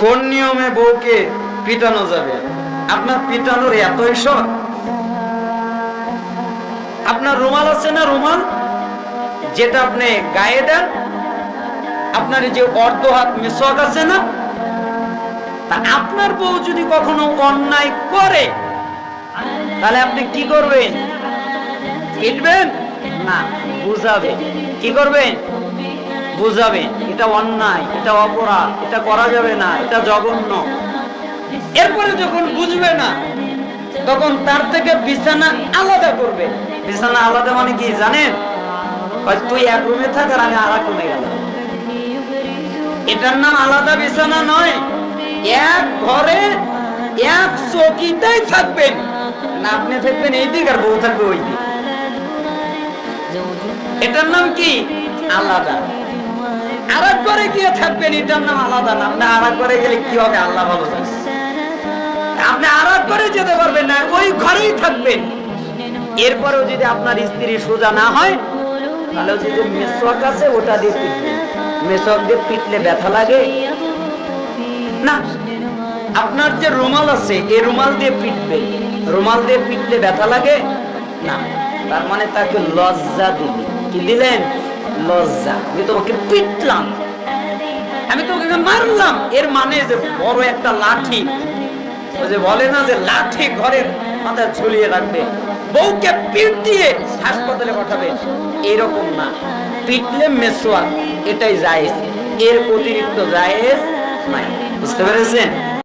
কোন নিয়মে বউকে পিটানো যাবে? আপনার পিটানোর এতই শখ? আপনার রুমাল আছে না রুমাল? যেটা আপনি গায়ে দেন, আপনার যে অর্ধ হাত মেসোয়াক আছে না? তা আপনার বউ যদি কখনো অন্যায় করে, তাহলে আপনি কি করবেন? না বুঝাবেন কি করবেন? বুঝাবেন এটা অন্যায়, এটা অপরাধ, এটা করা যাবে না, এটা জঘন্য। এরপরে যখন বুঝবে না, তখন তার থেকে বিছানা আলাদা করবে। বিছানা আলাদা মানে কি জানেন? তুই এক রুমে থাক আর আমি আর এক রুমে গেলাম। এটার নাম আলাদা বিছানা নয়, এক ঘরে এক চকিতেই থাকবেন। না, আপনি থাকবেন এই দিক আর বউ থাকবে ওই দিক। এটার নাম কি? আলাদা। ঘরে গিয়ে থাকবেন এটার নাম আলাদা না। আপনি আর এক ঘরে গেলে কি হবে, আল্লাহ ভালো আপনি আর এক ঘরে যেতে পারবেন না, ওই ঘরেই থাকবেন। এরপরেও যদি আপনার স্ত্রী সোজা না হয়, তাহলে ওই যে আছে, ওটা দিয়ে দিয়ে পিটলে ব্যথা লাগে। না, আপনার যে রুমাল আছে রুমাল দিয়ে পিটবে। রুমাল দিয়ে পিটলে ব্যথা লাগে? না, তার মানে তাকে লজ্জা দিবে। কি দিলেন? লজ্জা। আমি তোমাকে পিটলাম। আমি তোমাকে মারলাম। এর মানে যে বড় একটা লাঠি। যে বলে না যে লাঠি ঘরের মাথায় ঝুলিয়ে রাখবে। বউকে পিট দিয়ে হাসপাতালে পাঠাবে। এরকম না। পিটলে মেসোয়া। এটাই জায়েজ। এর অতিরিক্ত জায়েজ নাই। বুঝতে পেরেছেন?